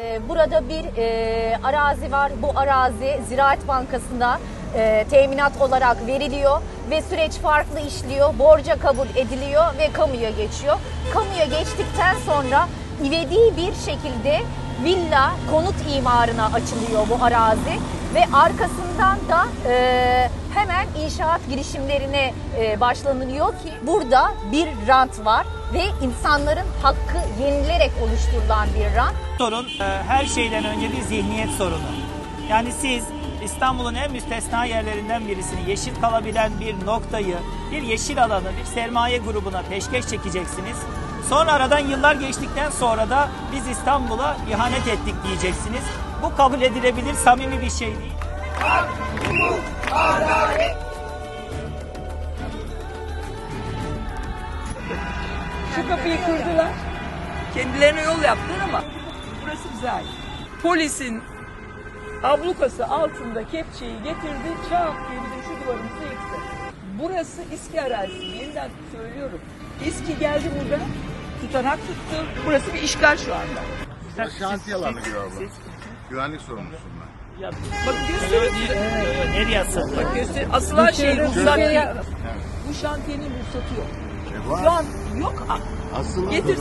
Ee, Burada bir e, arazi var. Bu arazi Ziraat Bankası'nda e, teminat olarak veriliyor ve süreç farklı işliyor. Borca kabul ediliyor ve kamuya geçiyor. Kamuya geçtikten sonra ivedi bir şekilde villa konut imarına açılıyor bu arazi ve arkasından da e, hemen inşaat girişimlerine e, başlanılıyor ki burada bir rant var ve insanların hakkı yenilerek oluşturulan bir rant. sorun e, her şeyden önce bir zihniyet sorunu. Yani siz İstanbul'un en müstesna yerlerinden birisini yeşil kalabilen bir noktayı, bir yeşil alanı, bir sermaye grubuna peşkeş çekeceksiniz. Sonra aradan yıllar geçtikten sonra da biz İstanbul'a ihanet ettik diyeceksiniz. Bu kabul edilebilir, samimi bir şey değil. Şu kapıyı kırdılar. Kendilerine yol yaptılar ama burası ait. Polisin ablukası altında kepçeyi getirdi, çat diye bizim şu duvarımızı yıktı. Burası İSKİ arazisi. Yeniden söylüyorum. İSKİ geldi burada, tutanak tuttu. Burası bir işgal şu anda. Şantiye alanı diyor abla. Güvenlik sorumlusun ben. Ya, gösteriyorum size. nereye asıldı? Bak göster. Asılan şey ruhsat değil. Bu şantiyenin ruhsatı yok. E var. Şu an yok. Asılı Getir.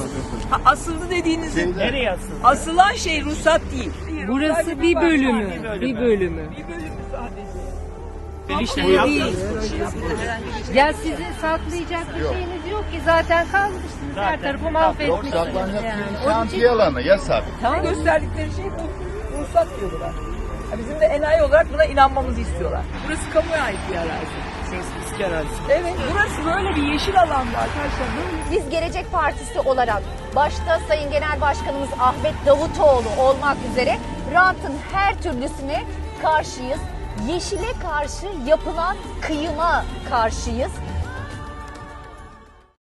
Ha, asıldı dediğiniz Şeyde- Nereye asıldı? Asılan şey ruhsat değil. Burası bir bölümü, Bir bölümü. bir bölümü. Bir bölümü sadece. Yaptı. değil. Ya sizin saklayacak bir şeyiniz yok ki zaten kazmışsınız her Zaten tarafı Yok mahvetmişsiniz saklanacak yani. bir şantiye alanı yasak. Tam gösterdikleri şey bu. Ruhsat diyorlar. Ha, Bizim de enayi olarak buna inanmamızı istiyorlar. Burası kamuya ait bir arazi. İSKİ arazisi. Evet, burası böyle bir yeşil alanda arkadaşlar. Böyle Biz Gelecek Partisi olarak başta Sayın Genel Başkanımız Ahmet Davutoğlu olmak üzere rantın her türlüsüne karşıyız. Yeşile karşı yapılan kıyıma karşıyız.